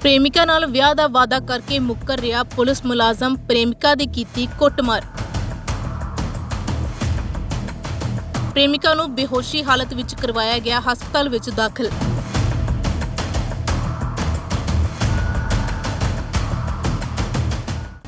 ਪ੍ਰੇਮਿਕਾ ਨਾਲ ਵਿਆਹ ਦਾ ਵਾਅਦਾ ਕਰਕੇ ਮੁੱਕਰ ਰਿਹਾ ਪੁਲਿਸ ਮੁਲਾਜ਼ਮ ਪ੍ਰੇਮਿਕਾ ਦੀ ਕੀਤੀ ਕੁੱਟਮਾਰ। ਪ੍ਰੇਮਿਕਾ ਨੂੰ ਬੇਹੋਸ਼ੀ ਹਾਲਤ ਵਿੱਚ ਕਰਵਾਇਆ ਗਿਆ ਹਸਪਤਾਲ ਵਿੱਚ ਦਾਖਲ।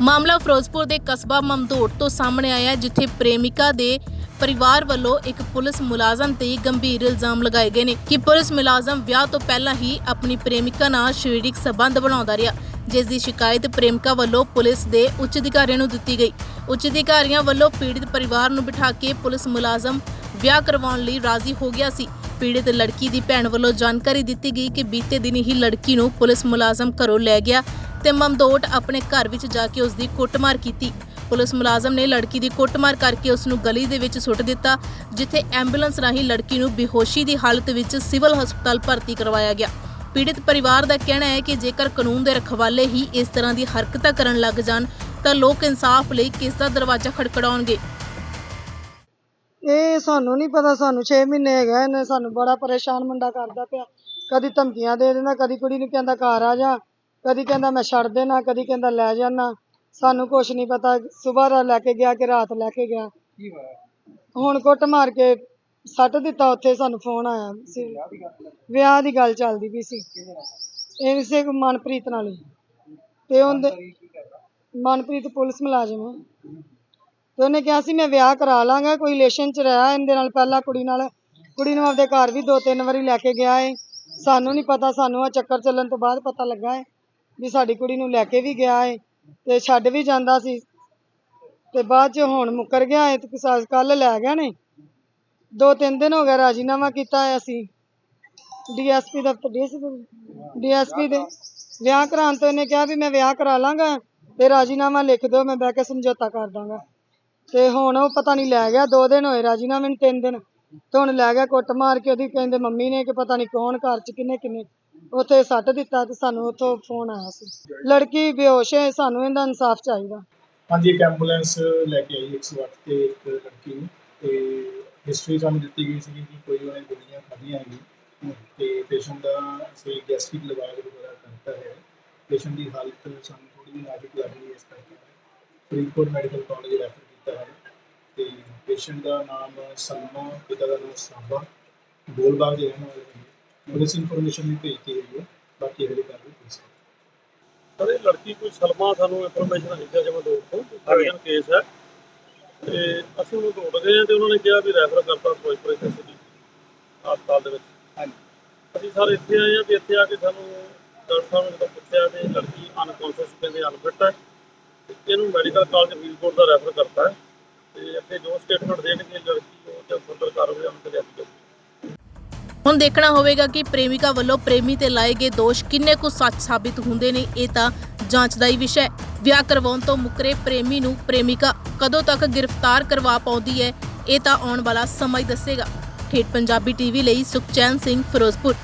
ਮਾਮਲਾ ਫਿਰੋਜ਼ਪੁਰ ਦੇ ਕਸਬਾ ਮਮਦੋੜ ਤੋਂ ਸਾਹਮਣੇ ਆਇਆ ਜਿੱਥੇ ਪ੍ਰੇਮਿਕਾ ਦੇ ਪਰਿਵਾਰ ਵੱਲੋਂ ਇੱਕ ਪੁਲਿਸ ਮੁਲਾਜ਼ਮ ਤੇ ਗੰਭੀਰ ਇਲਜ਼ਾਮ ਲਗਾਏ ਗਏ ਨੇ ਕਿ ਪੁਲਿਸ ਮੁਲਾਜ਼ਮ ਵਿਆਹ ਤੋਂ ਪਹਿਲਾਂ ਹੀ ਆਪਣੀ ਪ੍ਰੇਮਿਕਾ ਨਾਲ ਸਰੀਰਕ ਸਬੰਧ ਬਣਾਉਂਦਾ ਰਿਹਾ, ਜਿਸ ਦੀ ਸ਼ਿਕਾਇਤ ਪ੍ਰੇਮਿਕਾ ਵੱਲੋਂ ਪੁਲਿਸ ਦੇ ਉੱਚ ਅਧਿਕਾਰੀਆਂ ਨੂੰ ਦਿੱਤੀ ਗਈ। ਉੱਚ ਅਧਿਕਾਰੀਆਂ ਵੱਲੋਂ ਪੀੜਿਤ ਪਰਿਵਾਰ ਨੂੰ ਬਿਠਾ ਕੇ ਪੁਲਿਸ ਮੁਲਾਜ਼ਮ ਵਿਆਹ ਕਰਵਾਉਣ ਲਈ ਰਾਜ਼ੀ ਹੋ ਗਿਆ ਸੀ। ਪੀੜਿਤ ਲੜਕੀ ਦੀ ਭੈਣ ਵੱਲੋਂ ਜਾਣਕਾਰੀ ਦਿੱਤੀ ਗਈ ਕਿ ਬੀਤੇ ਦਿਨ ਹੀ ਲੜਕੀ ਨੂੰ ਪੁਲਿਸ ਮੁਲਾਜ਼ਮ ਘਰੋਂ ਲੈ ਗਿਆ ਤੇ ਮਮਦੋਟ ਆਪਣੇ ਘਰ ਵਿੱਚ ਜਾ ਕੇ ਉਸ ਦੀ ਕੁੱਟਮਾਰ ਕੀਤੀ। ਪੁਲਿਸ ਮੁਲਾਜ਼ਮ ਨੇ ਲੜਕੀ ਦੀ ਕੁੱਟਮਾਰ ਕਰਕੇ ਉਸ ਨੂੰ ਗਲੀ ਦੇ ਵਿੱਚ ਸੁੱਟ ਦਿੱਤਾ, ਜਿੱਥੇ ਐਂਬੂਲੈਂਸ ਰਾਹੀਂ ਲੜਕੀ ਨੂੰ ਬੇਹੋਸ਼ੀ ਦੀ ਹਾਲਤ ਵਿੱਚ ਸਿਵਲ ਹਸਪਤਾਲ ਭਰਤੀ ਕਰਵਾਇਆ ਗਿਆ। ਪੀੜਿਤ ਪਰਿਵਾਰ ਦਾ ਕਹਿਣਾ ਹੈ ਕਿ ਜੇਕਰ ਕਾਨੂੰਨ ਦੇ ਰਖਵਾਲੇ ਹੀ ਇਸ ਤਰ੍ਹਾਂ ਦੀ ਹਰਕਤਾਂ ਕਰਨ ਲੱਗ ਜਾਣ, ਤਾਂ ਲੋਕ ਇਨਸਾਫ ਲਈ ਕਿਸ ਦਾ ਦਰਵਾਜ਼ਾ ਖੜਕੜਾਉਣਗੇ। ਇਹ ਸਾਨੂੰ ਨਹੀਂ ਪਤਾ, ਸਾਨੂੰ 6 ਮਹੀਨੇ ਹੈਗਾ ਇਹਨੇ ਸਾਨੂੰ ਬੜਾ ਪਰੇਸ਼ਾਨ ਮੁੰਡਾ ਕਰਦਾ ਪਿਆ। ਕਦੀ ਧਮਕੀਆਂ ਦੇ ਦਿੰਦਾ, ਕਦੀ ਕੁੜੀ ਨੂੰ ਕਹਿੰਦਾ ਘਰ ਆ ਜਾ। ਕਦੀ ਕਹਿੰਦਾ ਮੈਂ ਛੱਡ ਦੇਣਾ ਕਦੀ ਕਹਿੰਦਾ ਲੈ ਜਾਣਾ। ਸਾਨੂੰ ਕੁਝ ਨਹੀਂ ਪਤਾ। ਸਵੇਰ ਲੈ ਕੇ ਗਿਆ ਕਿ ਰਾਤ ਲੈ ਕੇ ਗਿਆ। ਹੁਣ ਕੁੱਟ ਮਾਰ ਕੇ ਸੱਟ ਦਿੱਤਾ ਉੱਥੇ ਸਾਨੂੰ ਫੋਨ ਆਇਆ ਸੀ। ਵਿਆਹ ਦੀ ਗੱਲ ਚੱਲਦੀ ਪਈ। ਸੀ। ਇਹ ਵੀ ਸੀ ਮਨਪ੍ਰੀਤ ਨਾਲ ਹੀ। ਤੇ ਉਹਦੇ ਮਨਪ੍ਰੀਤ ਪੁਲਿਸ ਮੁਲਾਜ਼ਮ ਹੈ ਤੇ ਉਹਨੇ ਕਿਹਾ ਸੀ ਮੈਂ ਵਿਆਹ ਕਰਾ ਲਾਂਗਾ ਕੋਈ ਰਿਲੇਸ਼ਨ ਚ ਰਿਹਾ। ਇਹਦੇ ਨਾਲ ਪਹਿਲਾਂ ਕੁੜੀ ਨਾਲ ਕੁੜੀ ਨੂੰ ਆਪਦੇ ਘਰ ਵੀ ਦੋ ਤਿੰਨ ਵਾਰੀ ਲੈ ਕੇ ਗਿਆ ਏ। ਸਾਨੂੰ ਨਹੀਂ ਪਤਾ ਸਾਨੂੰ ਆ ਚੱਕਰ ਚੱਲਣ ਤੋਂ ਬਾਅਦ ਪਤਾ ਲੱਗਾ ਏ। ਵੀ ਸਾਡੀ ਕੁੜੀ ਨੂੰ ਲੈ ਕੇ ਵੀ ਗਿਆ ਏ ਤੇ ਛੱਡ ਵੀ ਜਾਂਦਾ ਸੀ ਤੇ ਬਾਅਦ ਚ ਹੁਣ ਮੁੱਕਰ ਗਿਆ ਏ ਤੇ ਕੱਲ ਲੈ ਗਿਆ ਨੇ। ਦੋ ਤਿੰਨ ਦਿਨ ਹੋ ਗਿਆ ਰਾਜੀਨਾਮਾ ਕੀਤਾ ਹੈ ਅਸੀਂ। ਡੀਐਸਪੀ ਦਫ਼ਤਰ ਡੀਐਸਪੀ ਦੇ। ਵਿਆਹ ਕਰਾਉਣ ਤੋਂ ਇਹਨੇ ਕਿਹਾ ਵੀ ਮੈਂ ਵਿਆਹ ਕਰਾ ਲਾਂਗਾ ਤੇ ਰਾਜੀਨਾਮਾ ਲਿਖ ਦਿਓ, ਮੈਂ ਬਹਿ ਕੇ ਸਮਝੌਤਾ ਕਰ ਦਾਂਗਾ। ਤੇ ਹੁਣ ਉਹ ਪਤਾ ਨਹੀਂ ਲੈ ਗਿਆ, ਦੋ ਦਿਨ ਹੋਏ ਰਾਜੀਨਾਮੇ ਨੂੰ ਤਿੰਨ ਦਿਨ। ਤੇ ਹੁਣ ਲੈ ਗਿਆ ਕੁੱਟ ਮਾਰ ਕੇ ਉਹਦੀ ਕਹਿੰਦੇ ਮੰਮੀ ਨੇ ਕਿ ਪਤਾ ਨਹੀਂ ਕੌਣ ਘਰ ਚ ਕਿੰਨੇ ਕਿੰਨੇ ਉੱਥੇ ਸੱਟ ਦਿੱਤਾ ਤੇ ਸਾਨੂੰ ਉੱਥੋਂ ਫੋਨ ਆਇਆ ਸੀ। ਲੜਕੀ ਬੇਹੋਸ਼ ਹੈ, ਸਾਨੂੰ ਇਹਦਾ ਇਨਸਾਫ ਚਾਹੀਦਾ। ਹਾਂਜੀ, ਇੱਕ ਐਂਬੂਲੈਂਸ ਲੈ ਕੇ ਆਈ 108 ਤੇ ਇੱਕ ਲੜਕੀ ਨੂੰ ਤੇ ਹਿਸਟਰੀ ਸਾਨੂੰ ਦਿੱਤੀ ਗਈ ਸੀ ਕਿ ਕੋਈ ਉਹਨੇ ਗੋਲੀਆਂ ਖਾਧੀਆਂ ਹੈਗੀ ਤੇ ਪੇਸ਼ੈਂਟ ਦਾ ਅਸੀਂ ਗੈਸਟ੍ਰਿਕ ਲਗਾਇਆ ਵਗੈਰਾ ਕਰਤਾ ਹੈ। ਪੇਸ਼ੈਂਟ ਦੀ ਹਾਲਤ ਸਾਨੂੰ ਥੋੜੀ ਜਿਹੀ ਨਾਜ਼ੁਕ ਲੱਗ ਰਹੀ ਹੈ ਇਸ ਕਰਕੇ। ਫਰੀਦਕੋਟ ਮੈਡੀਕਲ ਕਾਲਜ ਰੈਫਰ ਕੀਤਾ ਹੈ ਤੇ ਪੇਸ਼ੈਂਟ ਦਾ ਨਾਮ ਸਲਮਾ, ਪਿਤਾ ਦਾ ਨਾਮ ਸਾਬਾ ਗੋਲਬਾਗ ਦੇ ਰਹਿਣ ਵਾਲੇ ਨੇ। ਪੁਲਿਸ ਇਨਫੋਰਮੇਸ਼ਨ ਵੀ ਭੇਜਤੀ ਹੋਈ ਹੈ ਬਾਕੀ ਅਗਲੀ ਕਾਰਵਾਈ ਪੁਲਿਸ ਸਰ ਇਹ ਲੜਕੀ ਕੋਈ ਸਲਮਾ ਸਾਨੂੰ ਇਨਫੋਰਮੇਸ਼ਨ ਆਈ ਸੀ ਜਮਾ ਦੋ ਤੋਂ ਅਰਜਨ ਕੇਸ ਹੈ। ਤੇ ਅਸੀਂ ਉਹਨੂੰ ਦੌੜ ਗਏ ਹਾਂ ਤੇ ਉਹਨਾਂ ਨੇ ਕਿਹਾ ਵੀ ਰੈਫਰ ਕਰਤਾ ਫਿਰੋਜ਼ਪੁਰ ਯੂਨੀਵਰਸਿਟੀ ਹਸਪਤਾਲ ਦੇ ਵਿੱਚ। ਹਾਂਜੀ। ਅਸੀਂ ਸਰ ਇੱਥੇ ਆਏ ਹਾਂ ਤੇ ਇੱਥੇ ਆ ਕੇ ਸਾਨੂੰ ਡਾਕਟਰ ਸਾਹਿਬ ਨੇ ਪੁੱਛਿਆ ਵੀ ਲੜਕੀ ਅਨਕੌਂਸ਼ੀਅਸ ਕਹਿੰਦੇ ਅਨਫਿਟ ਹੈ ਤੇ ਇਹਨੂੰ ਮੈਡੀਕਲ ਕਾਲਜ ਫਰੀਦਕੋਟ ਦਾ ਰੈਫਰ ਕਰਤਾ ਹੈ। ਤੇ ਅੱਗੇ ਜੋ ਸਟੇਟਮੈਂਟ ਦੇਣਗੇ ਲੜਕੀ ਉਹ ਤੇ ਫਰਦਰ ਕਾਰਵਾਈ ਉਹਨਾਂ ਤੇ ਲਿਆਂਦੀ ਜਾਊਗੀ ਹੁਣ ਦੇਖਣਾ ਹੋਵੇਗਾ ਕਿ ਪ੍ਰੇਮਿਕਾ ਵੱਲੋਂ ਪ੍ਰੇਮੀ ਤੇ ਲਾਏ ਗਏ ਦੋਸ਼ ਕਿੰਨੇ ਕੁ ਸੱਚ ਸਾਬਿਤ ਹੁੰਦੇ ਨੇ, ਇਹ ਤਾਂ ਜਾਂਚ ਦਾ ਹੀ ਵਿਸ਼ਾ ਹੈ। ਵਿਆਹ ਕਰਵਾਉਣ ਤੋਂ ਮੁਕਰੇ ਪ੍ਰੇਮੀ ਨੂੰ ਪ੍ਰੇਮਿਕਾ ਕਦੋਂ ਤੱਕ ਗ੍ਰਿਫਤਾਰ ਕਰਵਾ ਪਾਉਂਦੀ ਹੈ, ਇਹ ਤਾਂ ਆਉਣ ਵਾਲਾ ਸਮਾਂ ਹੀ ਦੱਸੇਗਾ। ਠੇਠ ਪੰਜਾਬੀ ਟੀਵੀ ਲਈ ਸੁਖਚੈਨ ਸਿੰਘ ਫਿਰੋਜ਼ਪੁਰ